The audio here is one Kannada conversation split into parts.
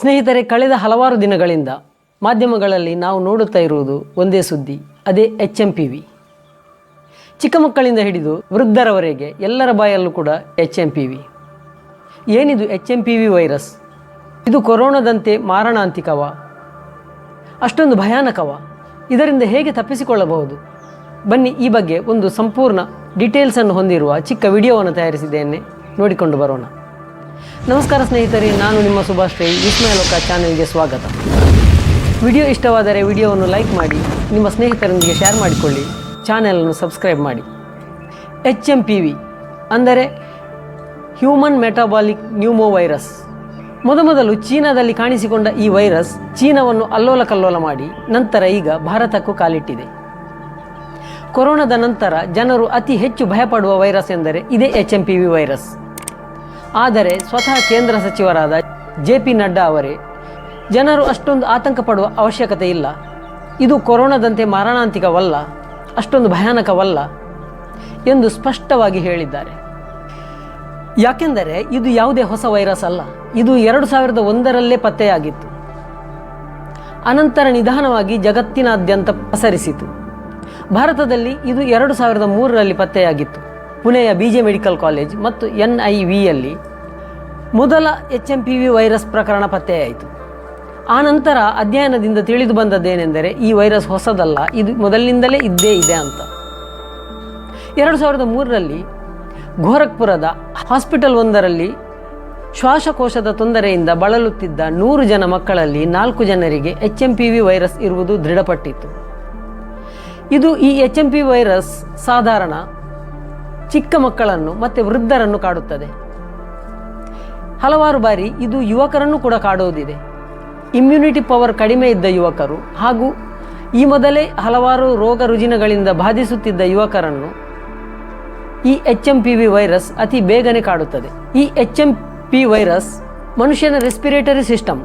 ಸ್ನೇಹಿತರೆ, ಕಳೆದ ಹಲವಾರು ದಿನಗಳಿಂದ ಮಾಧ್ಯಮಗಳಲ್ಲಿ ನಾವು ನೋಡುತ್ತಾ ಇರುವುದು ಒಂದೇ ಸುದ್ದಿ, ಅದೇ ಎಚ್ ಎಂ ಪಿ ವಿ ಚಿಕ್ಕ ಮಕ್ಕಳಿಂದ ಹಿಡಿದು ವೃದ್ಧರವರೆಗೆ ಎಲ್ಲರ ಬಾಯಲ್ಲೂ ಕೂಡ ಎಚ್ ಎಂ ಪಿ ವಿ ಏನಿದು H M P V virus ಇದು ಕೊರೋನಾದಂತೆ ಮಾರಣಾಂತಿಕವ? ಅಷ್ಟೊಂದು ಭಯಾನಕವ? ಇದರಿಂದ ಹೇಗೆ ತಪ್ಪಿಸಿಕೊಳ್ಳಬಹುದು? ಬನ್ನಿ ಈ ಬಗ್ಗೆ ಒಂದು ಸಂಪೂರ್ಣ ಡೀಟೇಲ್ಸನ್ನು ಹೊಂದಿರುವ ಚಿಕ್ಕ ವಿಡಿಯೋವನ್ನು ತಯಾರಿಸಿದ್ದೇನೆ. ನೋಡಿಕೊಂಡು ಬರೋಣ. ನಮಸ್ಕಾರ ಸ್ನೇಹಿತರೆ, ನಾನು ನಿಮ್ಮ ಸುಭಾಷ್ ರೈ ವಿಸ್ಮಯಲೋಕ ಚಾನೆಲ್ಗೆ ಸ್ವಾಗತ. ವಿಡಿಯೋ ಇಷ್ಟವಾದರೆ ವಿಡಿಯೋವನ್ನು ಲೈಕ್ ಮಾಡಿ, ನಿಮ್ಮ ಸ್ನೇಹಿತರೊಂದಿಗೆ ಶೇರ್ ಮಾಡಿಕೊಳ್ಳಿ, ಚಾನೆಲನ್ನು ಸಬ್ಸ್ಕ್ರೈಬ್ ಮಾಡಿ. ಎಚ್ ಎಂ ಪಿ ವಿ ಅಂದರೆ ಹ್ಯೂಮನ್ ಮೆಟಾಬಾಲಿಕ್ ನ್ಯೂಮೋ ವೈರಸ್ ಮೊದಮೊದಲು ಚೀನಾದಲ್ಲಿ ಕಾಣಿಸಿಕೊಂಡ ಈ ವೈರಸ್ ಚೀನಾವನ್ನು ಅಲ್ಲೋಲ ಕಲ್ಲೋಲ ಮಾಡಿ, ನಂತರ ಈಗ ಭಾರತಕ್ಕೂ ಕಾಲಿಟ್ಟಿದೆ. ಕೊರೋನಾದ ನಂತರ ಜನರು ಅತಿ ಹೆಚ್ಚು ಭಯಪಡುವ ವೈರಸ್ ಎಂದರೆ ಇದೇ H M P V virus. ಆದರೆ ಸ್ವತಃ ಕೇಂದ್ರ ಸಚಿವರಾದ ಜೆ ಪಿ ನಡ್ಡಾ ಅವರೇ. ಜನರು ಅಷ್ಟೊಂದು ಆತಂಕ ಪಡುವ ಅವಶ್ಯಕತೆ ಇಲ್ಲ. ಇದು ಕೊರೋನಾದಂತೆ ಮಾರಣಾಂತಿಕವಲ್ಲ, ಅಷ್ಟೊಂದು ಭಯಾನಕವಲ್ಲ ಎಂದು ಸ್ಪಷ್ಟವಾಗಿ ಹೇಳಿದ್ದಾರೆ. ಯಾಕೆಂದರೆ ಇದು ಯಾವುದೇ ಹೊಸ ವೈರಸ್ ಅಲ್ಲ, ಇದು ಎರಡು ಸಾವಿರದ ಒಂದರಲ್ಲೇ ಪತ್ತೆಯಾಗಿತ್ತು. ಅನಂತರ ನಿಧಾನವಾಗಿ ಜಗತ್ತಿನಾದ್ಯಂತ ಪಸರಿಸಿತು. ಭಾರತದಲ್ಲಿ ಇದು ಎರಡು ಸಾವಿರದ ಮೂರರಲ್ಲಿ ಪತ್ತೆಯಾಗಿತ್ತು. ಪುಣೆಯ ಬಿ ಜೆ ಮೆಡಿಕಲ್ ಕಾಲೇಜ್ ಮತ್ತು ಎನ್ ಐ ವಿಯಲ್ಲಿ ಮೊದಲ H M P V virus ಪ್ರಕರಣ ಪತ್ತೆಯಾಯಿತು. ಆ ನಂತರ ಅಧ್ಯಯನದಿಂದ ತಿಳಿದು ಬಂದದ್ದೇನೆಂದರೆ, ಈ ವೈರಸ್ ಹೊಸದಲ್ಲ, ಇದು ಮೊದಲಿನಿಂದಲೇ ಇದ್ದೇ ಇದೆ ಅಂತ. ಎರಡು ಸಾವಿರದ ಮೂರರಲ್ಲಿ ಗೋರಖ್ಪುರದ ಹಾಸ್ಪಿಟಲ್ ಒಂದರಲ್ಲಿ ಶ್ವಾಸಕೋಶದ ತೊಂದರೆಯಿಂದ ಬಳಲುತ್ತಿದ್ದ ನೂರು ಜನ ಮಕ್ಕಳಲ್ಲಿ ನಾಲ್ಕು ಜನರಿಗೆ H M P V virus ಇರುವುದು ದೃಢಪಟ್ಟಿತ್ತು. ಇದು ಈ ಎಚ್ ಎಂ ಪಿ ವೈರಸ್ ಸಾಧಾರಣ ಚಿಕ್ಕ ಮಕ್ಕಳನ್ನು ಮತ್ತು ವೃದ್ಧರನ್ನು ಕಾಡುತ್ತದೆ. ಹಲವಾರು ಬಾರಿ ಇದು ಯುವಕರನ್ನು ಕೂಡ ಕಾಡುವುದಿದೆ ಇಮ್ಯುನಿಟಿ ಪವರ್ ಕಡಿಮೆ ಇದ್ದ ಯುವಕರು ಹಾಗೂ ಈ ಮೊದಲೇ ಹಲವಾರು ರೋಗ ರುಜಿನಗಳಿಂದ ಬಾಧಿಸುತ್ತಿದ್ದ ಯುವಕರನ್ನು ಈ H M P V virus ಅತಿ ಬೇಗನೆ ಕಾಡುತ್ತದೆ. ಈ ಎಚ್ ಎಂ ಪಿ ವೈರಸ್ ಮನುಷ್ಯನ ರೆಸ್ಪಿರೇಟರಿ ಸಿಸ್ಟಮ್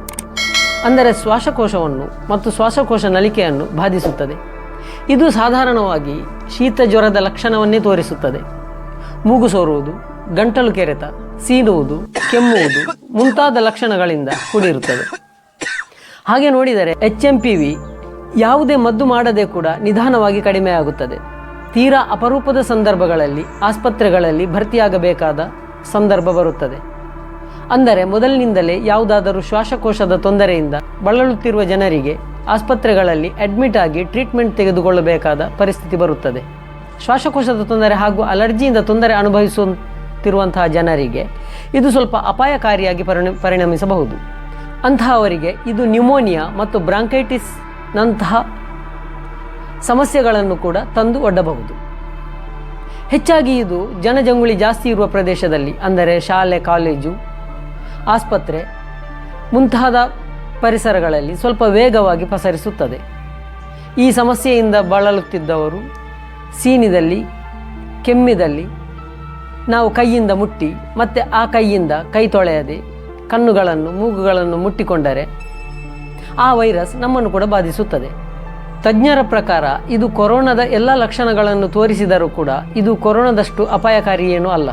ಅಂದರೆ ಶ್ವಾಸಕೋಶವನ್ನು ಮತ್ತು ಶ್ವಾಸಕೋಶ ನಲಿಕೆಯನ್ನು ಬಾಧಿಸುತ್ತದೆ. ಇದು ಸಾಧಾರಣವಾಗಿ ಶೀತ ಜ್ವರದ ಲಕ್ಷಣವನ್ನೇ ತೋರಿಸುತ್ತದೆ. ಮೂಗು ಸೋರುವುದು ಗಂಟಲು ಕೆರೆತ ಸೀನುವುದು ಕೆಮ್ಮುವುದು ಮುಂತಾದ ಲಕ್ಷಣಗಳಿಂದ ಕೂಡಿರುತ್ತದೆ. ಹಾಗೆ ನೋಡಿದರೆ ಎಚ್ ಎಂ ಪಿ ವಿ ಯಾವುದೇ ಮದ್ದು ಮಾಡದೆ ಕೂಡ ನಿಧಾನವಾಗಿ ಕಡಿಮೆಯಾಗುತ್ತದೆ ತೀರಾ ಅಪರೂಪದ ಸಂದರ್ಭಗಳಲ್ಲಿ, ಆಸ್ಪತ್ರೆಗಳಲ್ಲಿ ಭರ್ತಿಯಾಗಬೇಕಾದ ಸಂದರ್ಭ ಬರುತ್ತದೆ. ಅಂದರೆ ಮೊದಲಿನಿಂದಲೇ ಯಾವುದಾದರೂ ಶ್ವಾಸಕೋಶದ ತೊಂದರೆಯಿಂದ ಬಳಲುತ್ತಿರುವ ಜನರಿಗೆ ಆಸ್ಪತ್ರೆಗಳಲ್ಲಿ ಅಡ್ಮಿಟ್ ಆಗಿ ಟ್ರೀಟ್ಮೆಂಟ್ ತೆಗೆದುಕೊಳ್ಳಬೇಕಾದ ಪರಿಸ್ಥಿತಿ ಬರುತ್ತದೆ. ಶ್ವಾಸಕೋಶದ ತೊಂದರೆ ಹಾಗೂ ಅಲರ್ಜಿಯಿಂದ ತೊಂದರೆ ಅನುಭವಿಸುತ್ತಿರುವಂತಹ ಜನರಿಗೆ ಇದು ಸ್ವಲ್ಪ ಅಪಾಯಕಾರಿಯಾಗಿ ಪರಿಣ, ಪರಿಣಮಿಸಬಹುದು. ಅಂತಹವರಿಗೆ ಇದು ನ್ಯೂಮೋನಿಯಾ ಮತ್ತು ಬ್ರಾಂಕೈಟಿಸ್ ನಂತಹ ಸಮಸ್ಯೆಗಳನ್ನು ಕೂಡ ತಂದು ಒಡ್ಡಬಹುದು. ಹೆಚ್ಚಾಗಿ ಇದು ಜನಜಂಗುಳಿ ಜಾಸ್ತಿ ಇರುವ ಪ್ರದೇಶದಲ್ಲಿ, ಅಂದರೆ ಶಾಲೆ, ಕಾಲೇಜು, ಆಸ್ಪತ್ರೆ ಮುಂತಾದ ಪರಿಸರಗಳಲ್ಲಿ ಸ್ವಲ್ಪ ವೇಗವಾಗಿ ಪಸರಿಸುತ್ತದೆ. ಈ ಸಮಸ್ಯೆಯಿಂದ ಬಳಲುತ್ತಿದ್ದವರು ಸೀನಿದಲ್ಲಿ, ಕೆಮ್ಮಿದಲ್ಲಿ ನಾವು ಕೈಯಿಂದ ಮುಟ್ಟಿ, ಮತ್ತೆ ಆ ಕೈಯಿಂದ ಕೈ ತೊಳೆಯದೆ ಕಣ್ಣುಗಳನ್ನು, ಮೂಗುಗಳನ್ನು ಮುಟ್ಟಿಕೊಂಡರೆ ಆ ವೈರಸ್ ನಮ್ಮನ್ನು ಕೂಡ ಬಾಧಿಸುತ್ತದೆ. ತಜ್ಞರ ಪ್ರಕಾರ ಇದು ಕೊರೋನಾದ ಎಲ್ಲ ಲಕ್ಷಣಗಳನ್ನು ತೋರಿಸಿದರೂ ಕೂಡ ಇದು ಕೊರೋನಾದಷ್ಟು ಅಪಾಯಕಾರಿ ಏನೂ ಅಲ್ಲ.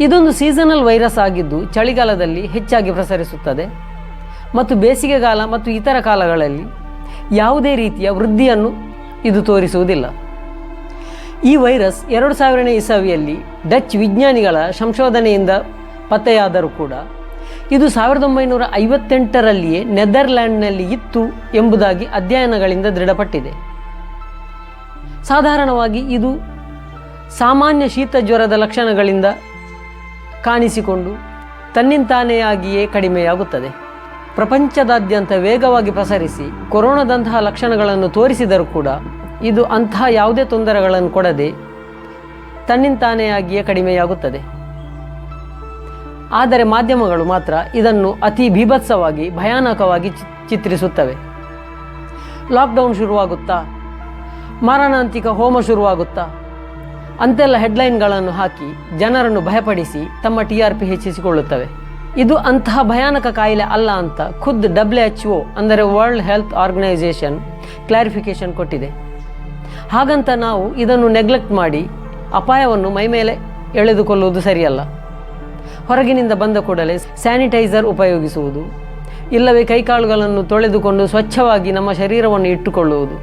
ಇದೊಂದು ಸೀಸನಲ್ ವೈರಸ್ ಆಗಿದ್ದು ಚಳಿಗಾಲದಲ್ಲಿ ಹೆಚ್ಚಾಗಿ ಪ್ರಸರಿಸುತ್ತದೆ. ಮತ್ತು ಬೇಸಿಗೆಗಾಲ ಮತ್ತು ಇತರ ಕಾಲಗಳಲ್ಲಿ ಯಾವುದೇ ರೀತಿಯ ವೃದ್ಧಿಯನ್ನು ಇದು ತೋರಿಸುವುದಿಲ್ಲ. ಈ ವೈರಸ್ ಎರಡು ಸಾವಿರನೇ ಇಸವಿಯಲ್ಲಿ ಡಚ್ ವಿಜ್ಞಾನಿಗಳ ಸಂಶೋಧನೆಯಿಂದ ಪತ್ತೆಯಾದರೂ ಕೂಡ ಇದು ಸಾವಿರದ ಒಂಬೈನೂರ ಐವತ್ತೆಂಟರಲ್ಲಿಯೇ ನೆದರ್ಲ್ಯಾಂಡ್ನಲ್ಲಿ ಇತ್ತು ಎಂಬುದಾಗಿ ಅಧ್ಯಯನಗಳಿಂದ ದೃಢಪಟ್ಟಿದೆ. ಸಾಧಾರಣವಾಗಿ ಇದು ಸಾಮಾನ್ಯ ಶೀತ ಜ್ವರದ ಲಕ್ಷಣಗಳಿಂದ ಕಾಣಿಸಿಕೊಂಡು ತನ್ನಿಂತಾನೆಯಾಗಿಯೇ ಕಡಿಮೆಯಾಗುತ್ತದೆ. ಪ್ರಪಂಚದಾದ್ಯಂತ ವೇಗವಾಗಿ ಪಸರಿಸಿ ಕೊರೋನಾದಂತಹ ಲಕ್ಷಣಗಳನ್ನು ತೋರಿಸಿದರೂ ಕೂಡ ಇದು ಅಂತಹ ಯಾವುದೇ ತೊಂದರೆಗಳನ್ನು ಕೊಡದೆ ತನ್ನಿಂತಾನೆಯಾಗಿಯೇ ಕಡಿಮೆಯಾಗುತ್ತದೆ. ಆದರೆ ಮಾಧ್ಯಮಗಳು ಮಾತ್ರ ಇದನ್ನು ಅತಿ ಭೀಭತ್ಸವಾಗಿ, ಭಯಾನಕವಾಗಿ ಚಿತ್ರಿಸುತ್ತವೆ. ಲಾಕ್ಡೌನ್ ಶುರುವಾಗುತ್ತಾ, ಮಾರಣಾಂತಿಕ ಹೋಮ ಶುರುವಾಗುತ್ತಾ, ಅಂತೆಲ್ಲ ಹೆಡ್ಲೈನ್ಗಳನ್ನು ಹಾಕಿ ಜನರನ್ನು ಭಯಪಡಿಸಿ ತಮ್ಮ ಟಿ ಆರ್ ಪಿ ಹೆಚ್ಚಿಸಿಕೊಳ್ಳುತ್ತವೆ. ಇದು ಅಂತಹ ಭಯಾನಕ ಕಾಯಿಲೆ ಅಲ್ಲ ಅಂತ ಖುದ್ ಡಬ್ಲ್ಯೂ ಎಚ್ ಒ ಅಂದರೆ ವರ್ಲ್ಡ್ ಹೆಲ್ತ್ ಆರ್ಗನೈಸೇಷನ್ ಕ್ಲಾರಿಫಿಕೇಶನ್ ಕೊಟ್ಟಿದೆ. ಹಾಗಂತ ನಾವು ಇದನ್ನು ನೆಗ್ಲೆಕ್ಟ್ ಮಾಡಿ ಅಪಾಯವನ್ನು ಮೈಮೇಲೆ ಎಳೆದುಕೊಳ್ಳುವುದು ಸರಿಯಲ್ಲ. ಹೊರಗಿನಿಂದ ಬಂದ ಕೂಡಲೇ ಸ್ಯಾನಿಟೈಸರ್ ಉಪಯೋಗಿಸುವುದು, ಇಲ್ಲವೇ ಕೈಕಾಲುಗಳನ್ನು ತೊಳೆದುಕೊಂಡು ಸ್ವಚ್ಛವಾಗಿ ನಮ್ಮ ಶರೀರವನ್ನು ಇಟ್ಟುಕೊಳ್ಳುವುದು,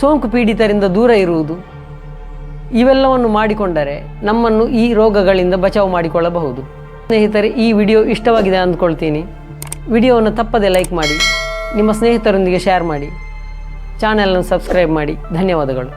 ಸೋಂಕು ಪೀಡಿತರಿಂದ ದೂರ ಇರುವುದು, ಇವೆಲ್ಲವನ್ನು ಮಾಡಿಕೊಂಡರೆ ನಮ್ಮನ್ನು ಈ ರೋಗಗಳಿಂದ ಬಚಾವು ಮಾಡಿಕೊಳ್ಳಬಹುದು. ಸ್ನೇಹಿತರೆ, ಈ ವಿಡಿಯೋ ಇಷ್ಟವಾಗಿದೆ ಅಂದ್ಕೊಳ್ತೀನಿ. ವಿಡಿಯೋವನ್ನು ತಪ್ಪದೆ ಲೈಕ್ ಮಾಡಿ, ನಿಮ್ಮ ಸ್ನೇಹಿತರೊಂದಿಗೆ ಶೇರ್ ಮಾಡಿ ಚಾನೆಲನ್ನು ಸಬ್ಸ್ಕ್ರೈಬ್ ಮಾಡಿ. ಧನ್ಯವಾದಗಳು.